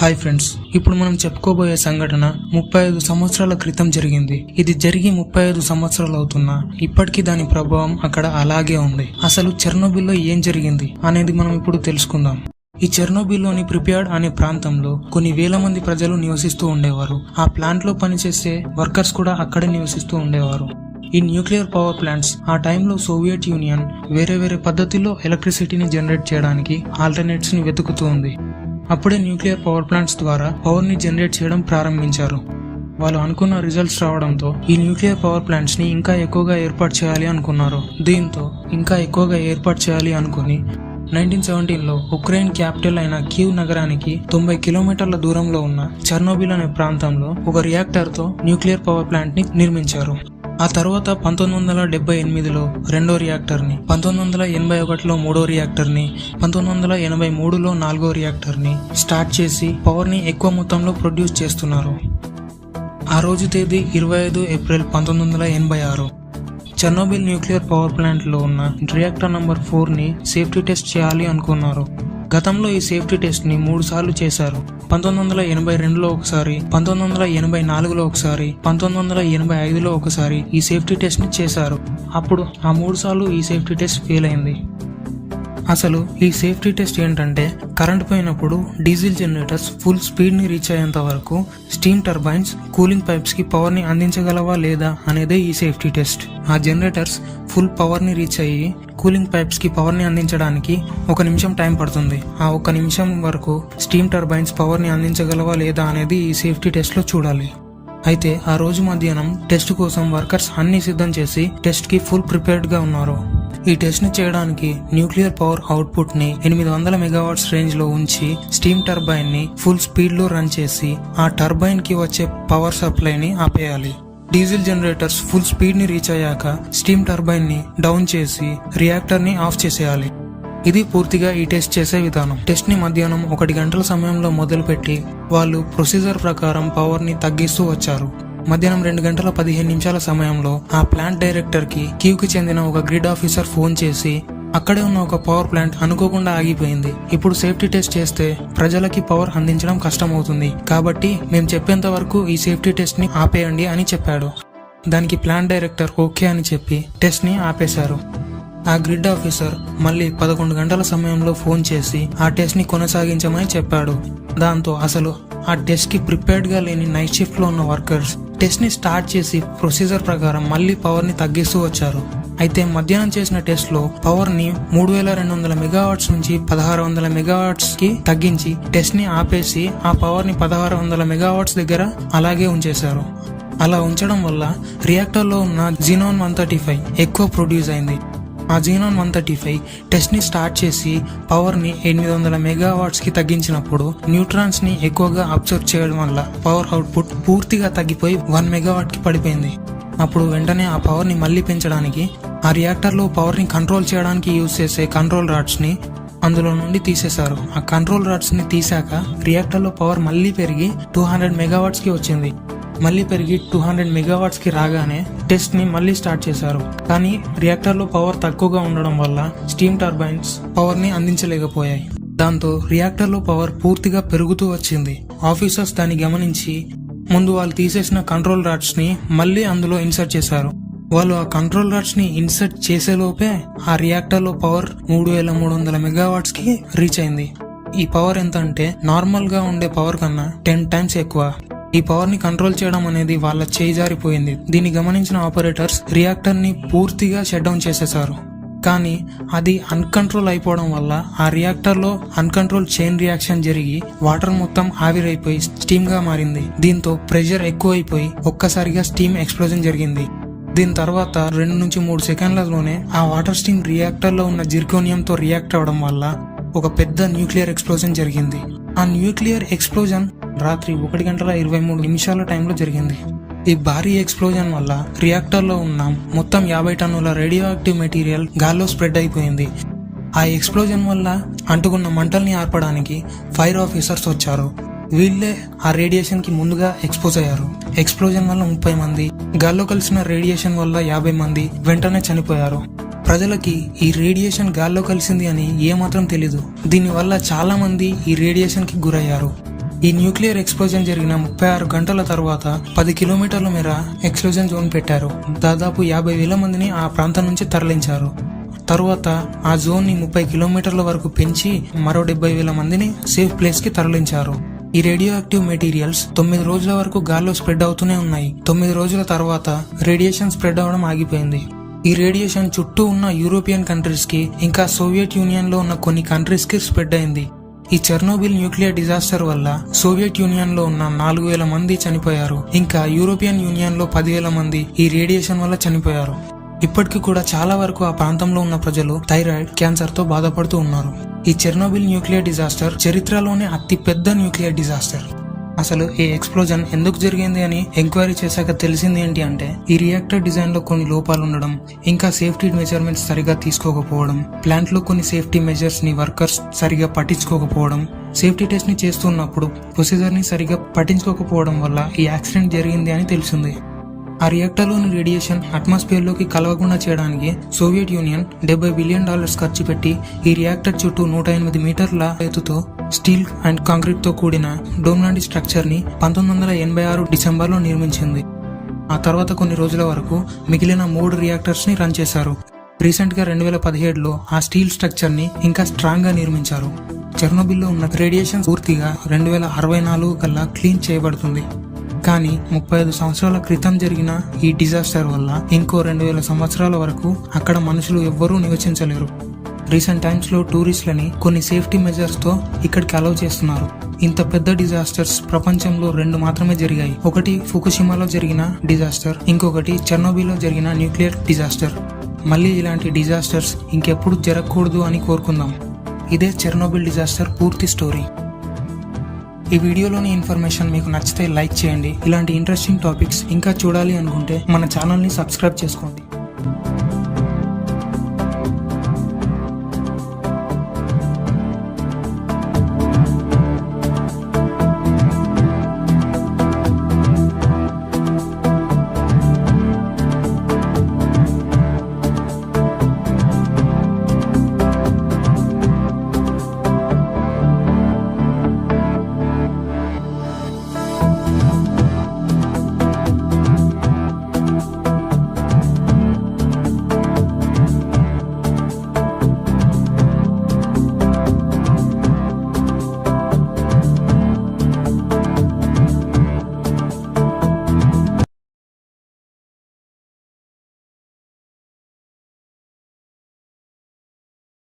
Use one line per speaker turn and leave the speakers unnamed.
Hi friends ఇప్పుడు మనం చెప్పుకోబోయే సంఘటన ముప్పై ఐదు సంవత్సరాల క్రితం జరిగింది. ఇది జరిగి ముప్పై ఐదు సంవత్సరాలు అవుతున్నా. ఇప్పటికీ దాని ప్రభావం అక్కడ అలాగే ఉంది. అసలు చెర్నోబిల్లో ఏం జరిగింది అనేది మనం ఇప్పుడు తెలుసుకుందాం. ఈ చెర్నోబిల్లోని ప్రిపేర్డ్ అనే ప్రాంతంలో కొన్ని వేల మంది ప్రజలు నివసిస్తూ ఉండేవారు. ఆ ప్లాంట్లో పనిచేసే వర్కర్స్ కూడా అక్కడే నివసిస్తూ ఉండేవారు. ఈ న్యూక్లియర్ పవర్ ప్లాంట్స్ ఆ టైంలో సోవియట్ యూనియన్ వేరే వేరే పద్ధతిలో ఎలక్ట్రిసిటీని జనరేట్ చేయడానికి ఆల్టర్నేట్స్ని వెతుకుతూ ఉంది. అప్పుడే న్యూక్లియర్ పవర్ ప్లాంట్స్ ద్వారా పవర్ని జనరేట్ చేయడం ప్రారంభించారు. వాళ్ళు అనుకున్న రిజల్ట్స్ రావడంతో ఈ న్యూక్లియర్ పవర్ ప్లాంట్స్ని ఇంకా ఎక్కువగా ఏర్పాటు చేయాలి అనుకున్నారు. దీంతో ఇంకా ఎక్కువగా ఏర్పాటు చేయాలి అనుకుని నైన్టీన్ సెవెంటీన్లో ఉక్రెయిన్ క్యాపిటల్ అయిన కీవ్ నగరానికి తొంభై కిలోమీటర్ల దూరంలో ఉన్న చర్నోబిల్ అనే ప్రాంతంలో ఒక రియాక్టర్తో న్యూక్లియర్ పవర్ ప్లాంట్ని నిర్మించారు. ఆ తర్వాత పంతొమ్మిది వందల డెబ్బై ఎనిమిదిలో రెండో రియాక్టర్ని పంతొమ్మిది వందల ఎనభై ఒకటిలో మూడో రియాక్టర్ని పంతొమ్మిది వందల ఎనభై మూడులో నాలుగో రియాక్టర్ని స్టార్ట్ చేసి పవర్ని ఎక్కువ మొత్తంలో ప్రొడ్యూస్ చేస్తున్నారు. ఆ రోజు తేదీ ఇరవై ఐదు ఏప్రిల్ పంతొమ్మిది వందల ఎనభై ఆరు. చెర్నోబిల్ న్యూక్లియర్ పవర్ ప్లాంట్లో ఉన్న రియాక్టర్ నంబర్ ఫోర్ని సేఫ్టీ టెస్ట్ చేయాలి అనుకున్నారు. గతంలో ఈ సేఫ్టీ టెస్ట్ని మూడు సార్లు చేశారు. పంతొమ్మిది వందల ఎనభై రెండులో ఒకసారి పంతొమ్మిది వందల ఎనభై నాలుగులో ఒకసారి పంతొమ్మిది వందల ఎనభై ఐదులో ఒకసారి ఈ సేఫ్టీ టెస్ట్ని చేశారు. అప్పుడు ఆ మూడు సార్లు ఈ సేఫ్టీ టెస్ట్ ఫెయిల్ అయింది. అసలు ఈ సేఫ్టీ టెస్ట్ ఏంటంటే కరెంట్ పోయినప్పుడు డీజిల్ జనరేటర్స్ ఫుల్ స్పీడ్ని రీచ్ అయ్యేంత వరకు స్టీమ్ టర్బైన్స్ కూలింగ్ పైప్స్కి పవర్ని అందించగలవా లేదా అనేదే ఈ సేఫ్టీ టెస్ట్. ఆ జనరేటర్స్ ఫుల్ పవర్ని రీచ్ అయ్యి కూలింగ్ పైప్స్కి పవర్ని అందించడానికి ఒక నిమిషం టైం పడుతుంది. ఆ ఒక నిమిషం వరకు స్టీమ్ టర్బైన్స్ పవర్ని అందించగలవా లేదా అనేది ఈ సేఫ్టీ టెస్ట్లో చూడాలి. అయితే ఆ రోజు మధ్యాహ్నం టెస్ట్ కోసం వర్కర్స్ అన్ని సిద్ధం చేసి టెస్ట్కి ఫుల్ ప్రిపేర్డ్గా ఉన్నారు. ఈ టెస్ట్ని చేయడానికి న్యూక్లియర్ పవర్ అవుట్పుట్ని ఎనిమిది వందల మెగావాట్స్ రేంజ్లో ఉంచి స్టీమ్ టర్బైన్ని ఫుల్ స్పీడ్లో రన్ చేసి ఆ టర్బైన్కి వచ్చే పవర్ సప్లై ని ఆపేయాలి. డీజిల్ జనరేటర్స్ ఫుల్ స్పీడ్ని రీచ్ అయ్యాక స్టీమ్ టర్బైన్ని డౌన్ చేసి రియాక్టర్ని ఆఫ్ చేసేయాలి. ఇది పూర్తిగా ఈ టెస్ట్ చేసే విధానం. టెస్ట్ని మధ్యాహ్నం ఒకటి గంటల సమయంలో మొదలుపెట్టి వాళ్ళు ప్రొసీజర్ ప్రకారం పవర్ని తగ్గిస్తూ వచ్చారు. మధ్యాహ్నం రెండు గంటల పదిహేను నిమిషాల సమయంలో ఆ ప్లాంట్ డైరెక్టర్కి క్యూ కి చెందిన ఒక గ్రిడ్ ఆఫీసర్ ఫోన్ చేసి అక్కడే ఉన్న ఒక పవర్ ప్లాంట్ అనుకోకుండా ఆగిపోయింది. ఇప్పుడు సేఫ్టీ టెస్ట్ చేస్తే ప్రజలకి పవర్ అందించడం కష్టమవుతుంది. కాబట్టి మేము చెప్పేంత వరకు ఈ సేఫ్టీ టెస్ట్ని ఆపేయండి అని చెప్పాడు. దానికి ప్లాంట్ డైరెక్టర్ ఓకే అని చెప్పి టెస్ట్ని ఆపేశారు. ఆ గ్రిడ్ ఆఫీసర్ మళ్ళీ పదకొండు గంటల సమయంలో ఫోన్ చేసి ఆ టెస్ట్ని కొనసాగించమని చెప్పాడు. దాంతో అసలు ఆ టెస్ట్కి ప్రిపేర్డ్గా లేని నైట్ షిఫ్ట్లో ఉన్న వర్కర్స్ టెస్ట్ని స్టార్ట్ చేసి ప్రొసీజర్ ప్రకారం మళ్ళీ పవర్ని తగ్గిస్తూ వచ్చారు. అయితే మధ్యాహ్నం చేసిన టెస్ట్లో పవర్ని మూడు వేల రెండు వందల మెగావాట్స్ నుంచి పదహారు వందల మెగావాట్స్కి తగ్గించి టెస్ట్ని ఆపేసి ఆ పవర్ని పదహారు వందల మెగావాట్స్ దగ్గర అలాగే ఉంచేశారు. అలా ఉంచడం వల్ల రియాక్టర్లో ఉన్న జీనోన్ వన్ థర్టీ ఫైవ్ ఎక్కువ ప్రొడ్యూస్ అయింది. ఆ జీనోన్ వన్ థర్టీ ఫైవ్ టెస్ట్ని స్టార్ట్ చేసి పవర్ని ఎనిమిది వందల మెగావాట్స్కి తగ్గించినప్పుడు న్యూట్రాన్స్ని ఎక్కువగా అబ్జర్వ్ చేయడం వల్ల పవర్ అవుట్పుట్ పూర్తిగా తగ్గిపోయి వన్ మెగావాట్కి పడిపోయింది. అప్పుడు వెంటనే ఆ పవర్ని మళ్ళీ పెంచడానికి ఆ రియాక్టర్లో పవర్ని కంట్రోల్ చేయడానికి యూజ్ చేసే కంట్రోల్ రాడ్స్ని అందులో నుండి తీసేశారు. ఆ కంట్రోల్ రాడ్స్ని తీసాక రియాక్టర్లో పవర్ మళ్ళీ పెరిగి టూ హండ్రెడ్ మెగావాట్స్కి వచ్చింది. మళ్ళీ పెరిగి టూ హండ్రెడ్ మెగావాట్స్కి రాగానే టెస్ట్ని మళ్ళీ స్టార్ట్ చేశారు. కానీ రియాక్టర్లో పవర్ తక్కువగా ఉండడం వల్ల స్టీమ్ టర్బైన్స్ పవర్ని అందించలేకపోయాయి. దాంతో రియాక్టర్లో పవర్ పూర్తిగా పెరుగుతూ వచ్చింది. ఆఫీసర్స్ దాన్ని గమనించి ముందు వాళ్ళు తీసేసిన కంట్రోల్ రాడ్స్ని మళ్ళీ అందులో ఇన్సర్ట్ చేశారు. వాళ్ళు ఆ కంట్రోల్ రాడ్స్ని ఇన్సర్ట్ చేసేలోపే ఆ రియాక్టర్లో పవర్ మూడు వేల మూడు వందల మెగావాట్స్కి రీచ్ అయింది. ఈ పవర్ ఎంత అంటే నార్మల్గా ఉండే పవర్ కన్నా టెన్ టైమ్స్ ఎక్కువ. ఈ పవర్ని కంట్రోల్ చేయడం అనేది వాళ్ళ చేయి జారిపోయింది. దీన్ని గమనించిన ఆపరేటర్స్ రియాక్టర్ని పూర్తిగా షట్ డౌన్ చేసేశారు. కానీ అది అన్కంట్రోల్ అయిపోవడం వల్ల ఆ రియాక్టర్లో అన్కంట్రోల్ చైన్ రియాక్షన్ జరిగి వాటర్ మొత్తం ఆవిరైపోయి స్టీమ్గా మారింది. దీంతో ప్రెషర్ ఎక్కువైపోయి ఒక్కసారిగా స్టీమ్ ఎక్స్ప్లోజన్ జరిగింది. దీని తర్వాత రెండు నుంచి మూడు సెకండ్లలోనే ఆ వాటర్ స్టీమ్ రియాక్టర్లో ఉన్న జిర్కోనియం తో రియాక్ట్ అవడం వల్ల ఒక పెద్ద న్యూక్లియర్ ఎక్స్ప్లోజన్ జరిగింది. ఆ న్యూక్లియర్ ఎక్స్ప్లోజన్ రాత్రి ఒకటి గంటల ఇరవై మూడు నిమిషాల టైంలో జరిగింది. ఈ భారీ ఎక్స్ప్లోజన్ వల్ల రియాక్టర్లో ఉన్న మొత్తం యాభై టన్నుల రేడియో యాక్టివ్ మెటీరియల్ గాల్లో స్ప్రెడ్ అయిపోయింది. ఆ ఎక్స్ప్లోజన్ వల్ల అంటుకున్న మంటల్ని ఆర్పడానికి ఫైర్ ఆఫీసర్స్ వచ్చారు. వీళ్ళే ఆ రేడియేషన్కి ముందుగా ఎక్స్పోజ్ అయ్యారు. ఎక్స్ప్లోజన్ వల్ల ముప్పై మంది గాల్లో కలిసిన రేడియేషన్ వల్ల యాభై మంది వెంటనే చనిపోయారు. ప్రజలకి ఈ రేడియేషన్ గాల్లో కలిసింది అని ఏమాత్రం తెలీదు. దీనివల్ల చాలా మంది ఈ రేడియేషన్కి గురయ్యారు. ఈ న్యూక్లియర్ ఎక్స్ప్లోజన్ జరిగిన ముప్పై ఆరు గంటల తర్వాత పది కిలోమీటర్ల మేర ఎక్స్ప్లోజన్ జోన్ పెట్టారు. దాదాపు యాభై వేల మందిని ఆ ప్రాంతం నుంచి తరలించారు. తరువాత ఆ జోన్ని ముప్పై కిలోమీటర్ల వరకు పెంచి మరో డెబ్బై వేల మందిని సేఫ్ ప్లేస్కి తరలించారు. ఈ రేడియో యాక్టివ్ మెటీరియల్స్ తొమ్మిది రోజుల వరకు గాల్లో స్ప్రెడ్ అవుతూనే ఉన్నాయి. తొమ్మిది రోజుల తర్వాత రేడియేషన్ స్ప్రెడ్ అవడం ఆగిపోయింది. ఈ రేడియేషన్ చుట్టూ ఉన్న యూరోపియన్ కంట్రీస్కి ఇంకా సోవియట్ యూనియన్లో ఉన్న కొన్ని కంట్రీస్కి స్ప్రెడ్ అయింది. ఈ చెర్నోబిల్ న్యూక్లియర్ డిజాస్టర్ వల్ల సోవియట్ యూనియన్లో ఉన్న నాలుగు వేల మంది చనిపోయారు. ఇంకా యూరోపియన్ యూనియన్లో పదివేల మంది ఈ రేడియేషన్ వల్ల చనిపోయారు. ఇప్పటికీ కూడా చాలా వరకు ఆ ప్రాంతంలో ఉన్న ప్రజలు థైరాయిడ్ క్యాన్సర్తో బాధపడుతూ ఉన్నారు. ఈ చెర్నోబిల్ న్యూక్లియర్ డిజాస్టర్ చరిత్రలోనే అతి పెద్ద న్యూక్లియర్ డిజాస్టర్. అసలు ఈ ఎక్స్ప్లోజన్ ఎందుకు జరిగింది అని ఎంక్వైరీ చేశాక తెలిసింది ఏంటి అంటే ఈ రియాక్టర్ డిజైన్లో కొన్ని లోపాలు ఉండడం ఇంకా సేఫ్టీ మెజర్మెంట్స్ సరిగా తీసుకోకపోవడం ప్లాంట్లో కొన్ని సేఫ్టీ మెజర్స్ని వర్కర్స్ సరిగా పట్టించుకోకపోవడం సేఫ్టీ టెస్ట్ని చేస్తున్నప్పుడు ప్రొసీజర్ని సరిగా పట్టించుకోకపోవడం వల్ల ఈ యాక్సిడెంట్ జరిగింది అని తెలిసింది. ఆ రియాక్టర్లోని రేడియేషన్ అట్మాస్ఫియర్లోకి కలవకుండా చేయడానికి సోవియట్ యూనియన్ డెబ్బై బిలియన్ డాలర్స్ ఖర్చు పెట్టి ఈ రియాక్టర్ చుట్టూ నూట ఎనిమిది మీటర్ల ఎత్తుతో స్టీల్ అండ్ కాంక్రీట్తో కూడిన డోమ్ లాంటి స్ట్రక్చర్ని పంతొమ్మిది వందల ఎనభై ఆరు డిసెంబర్లో నిర్మించింది. ఆ తర్వాత కొన్ని రోజుల వరకు మిగిలిన మూడు రియాక్టర్స్ని రన్ చేశారు. రీసెంట్గా రెండు వేల పదిహేడులో ఆ స్టీల్ స్ట్రక్చర్ని ఇంకా స్ట్రాంగ్గా నిర్మించారు. చెర్నోబిల్లో ఉన్న రేడియేషన్ పూర్తిగా రెండు వేల అరవై నాలుగు కల్లా క్లీన్ చేయబడుతుంది. కానీ ముప్పై ఐదు సంవత్సరాల క్రితం జరిగిన ఈ డిజాస్టర్ వల్ల ఇంకో రెండు వేల సంవత్సరాల వరకు అక్కడ మనుషులు ఎవ్వరూ నివసించలేరు. రీసెంట్ టైమ్స్లో టూరిస్టులని కొన్ని సేఫ్టీ మెజర్స్తో ఇక్కడికి అలౌ చేస్తున్నారు. ఇంత పెద్ద డిజాస్టర్స్ ప్రపంచంలో రెండు మాత్రమే జరిగాయి. ఒకటి ఫుకుషిమాలో జరిగిన డిజాస్టర్ ఇంకొకటి చెర్నోబిలో జరిగిన న్యూక్లియర్ డిజాస్టర్. మళ్ళీ ఇలాంటి డిజాస్టర్స్ ఇంకెప్పుడు జరగకూడదు అని కోరుకుందాం. ఇదే చెర్నోబిల్ డిజాస్టర్ పూర్తి స్టోరీ. ఈ వీడియోలోని ఇన్ఫర్మేషన్ మీకు నచ్చితే లైక్ చేయండి. ఇలాంటి ఇంట్రెస్టింగ్ టాపిక్స్ ఇంకా చూడాలి అనుకుంటే మన ఛానల్ని సబ్స్క్రైబ్ చేసుకోండి.